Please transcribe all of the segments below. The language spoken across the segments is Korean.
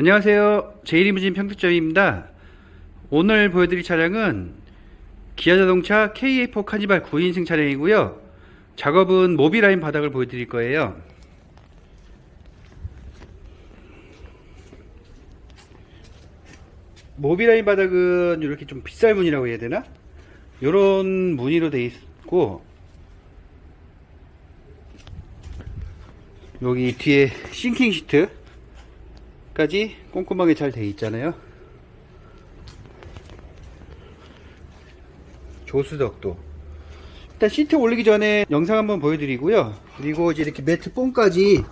안녕하세요. 제이리무진 평택점입니다. 오늘 보여드릴 차량은 기아자동차 KA4 카니발 9인승 차량이고요. 작업은 모비라인 바닥을 보여드릴 거예요. 모비라인 바닥은 이렇게 좀 빗살 무늬라고 해야 되나? 요런 무늬로 돼 있고 여기 뒤에 싱킹 시트 까지 꼼꼼하게 잘 돼 있잖아요. 조수덕도 일단 시트 올리기 전에 영상 한번 보여드리고요. 그리고 이제 이렇게 매트 뽕까지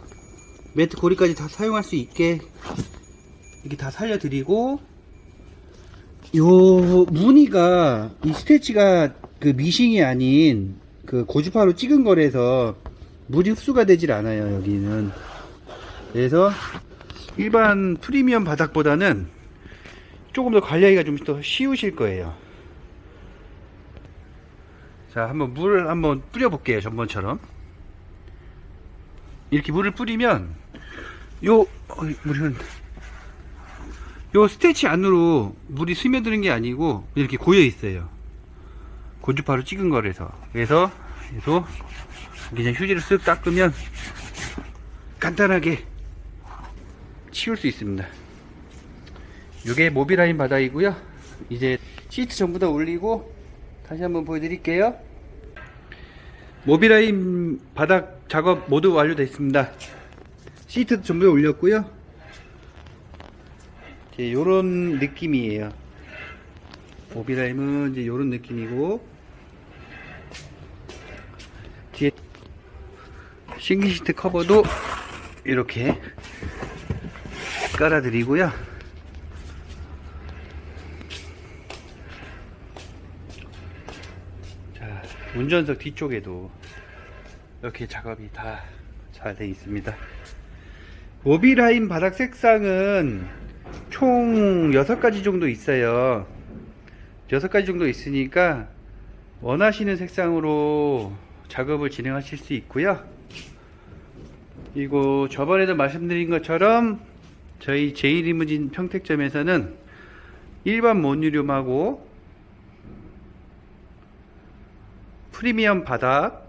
매트 고리까지 다 사용할 수 있게 이렇게 다 살려드리고 요 무늬가 이 스테치가 그 미싱이 아닌 그 고주파로 찍은 거라서 물이 흡수가 되질 않아요 여기는 그래서 일반 프리미엄 바닥보다는 조금 더 관리하기가 좀 더 쉬우실 거예요. 자 한번 물을 한번 뿌려 볼게요 전번처럼. 이렇게 물을 뿌리면 요 어이, 흐른다. 요 스테치 안으로 물이 스며드는 게 아니고 이렇게 고여 있어요. 고주파로 찍은 거라서. 그래서 그래서 그냥 휴지를 쓱 닦으면 간단하게 치울 수 있습니다. 이게 모비라인 바닥이고요. 이제 시트 전부 다 올리고 다시 한번 보여드릴게요. 모비라인 바닥 작업 모두 완료됐습니다. 시트 전부 다 올렸고요. 이제 요런 느낌이에요. 모비라임은 이제 요런 느낌이고 뒤에 싱글 시트 커버도 이렇게 깔아드리고요. 자, 운전석 뒤쪽에도 이렇게 작업이 다 잘 되어 있습니다. 모비라인 바닥 색상은 총 6가지 정도 있어요. 6가지 정도 있으니까 원하시는 색상으로 작업을 진행하실 수 있고요. 그리고 저번에도 말씀드린 것처럼 저희 제이리무진 평택점에서는 일반 모듈륨하고 프리미엄 바닥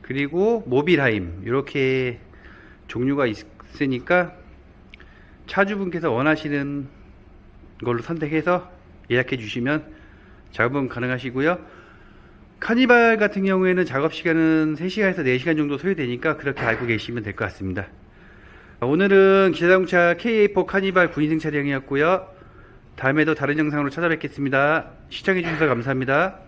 그리고 모빌하임 이렇게 종류가 있으니까 차주분께서 원하시는 걸로 선택해서 예약해 주시면 작업은 가능하시고요. 카니발 같은 경우에는 작업 시간은 3시간에서 4시간 정도 소요되니까 그렇게 알고 계시면 될 것 같습니다. 오늘은 기아자동차 KA4 카니발 9인승 차량이었고요. 다음에도 다른 영상으로 찾아뵙겠습니다. 시청해 주셔서 감사합니다.